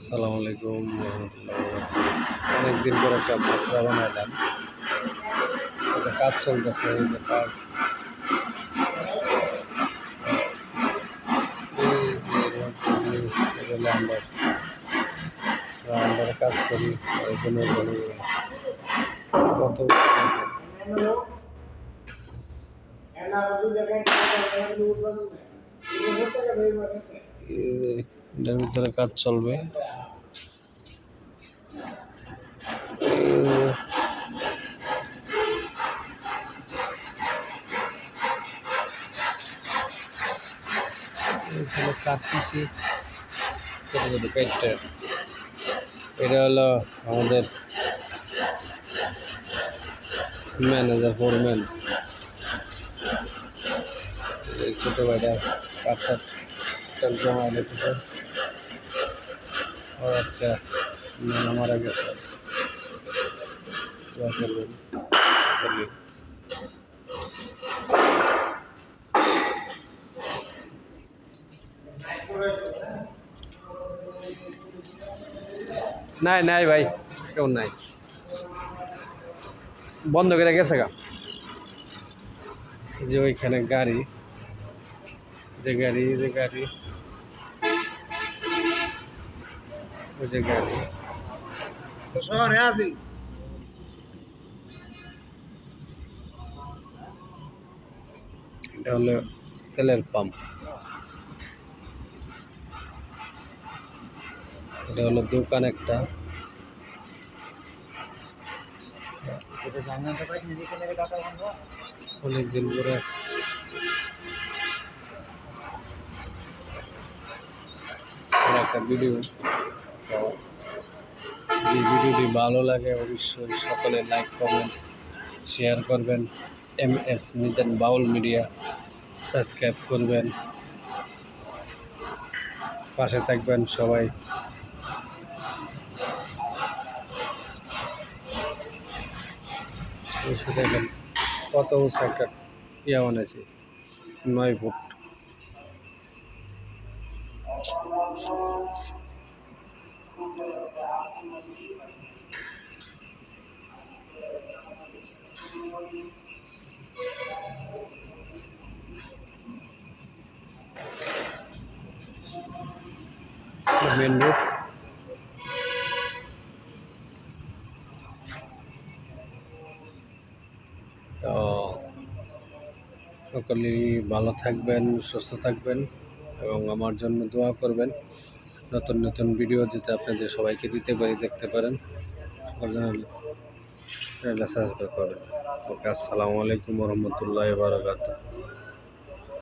আসসালামু আলাইকুম রহমতুল্লাহ। অনেকদিন পর একটা মশলা বানাইলাম একটা কাজ চলতেছে, এই যে কাজ। আন্ডারে কাজ করি জন্য কত এটার ভিতরে কাজ চলবে। এখানে কাটতেছি ছোটো ছোটো কেটে এটা হলো আমাদের ম্যানেজার ফোরম্যান ছোটো ভাইটা কাঁচা তেল জমা নানা মারা গেছে। নাই নাই ভাই, কেউ নাই। বন্ধ করে গেছে গা। যে ওইখানে গাড়ি যে গাড়ি যে গাড়ি। ওই যে গাড়ি। শহরে আছি। এটা হলো তেলের পাম্প। এটা হলো দোকান একটা। অনেক দিন পরে একটা ভিডিও তো যদি ভিডিওটি ভালো লাগে, অবশ্যই সকলে লাইক কমেন্ট শেয়ার করবেন। M S Mizan Baul media subscribe করবেন। পাশে থাকবেন সবাই। দেখেন কত উঁচু একটা ইয়া বানাইছি, নয় ফুট। তো সকলেই ভালো থাকবেন সুস্থ থাকবেন এবং আমার জন্য দোয়া করবেন। নতুন নতুন ভিডিও যাতে আপনাদের সবাইকে দিতে পারি, দেখতে পারেন। সবার জন্য সাবস্ক্রাইব করবেন। ওকে, আসসালামু আলাইকুম রহমতুল্লাহ বারকাত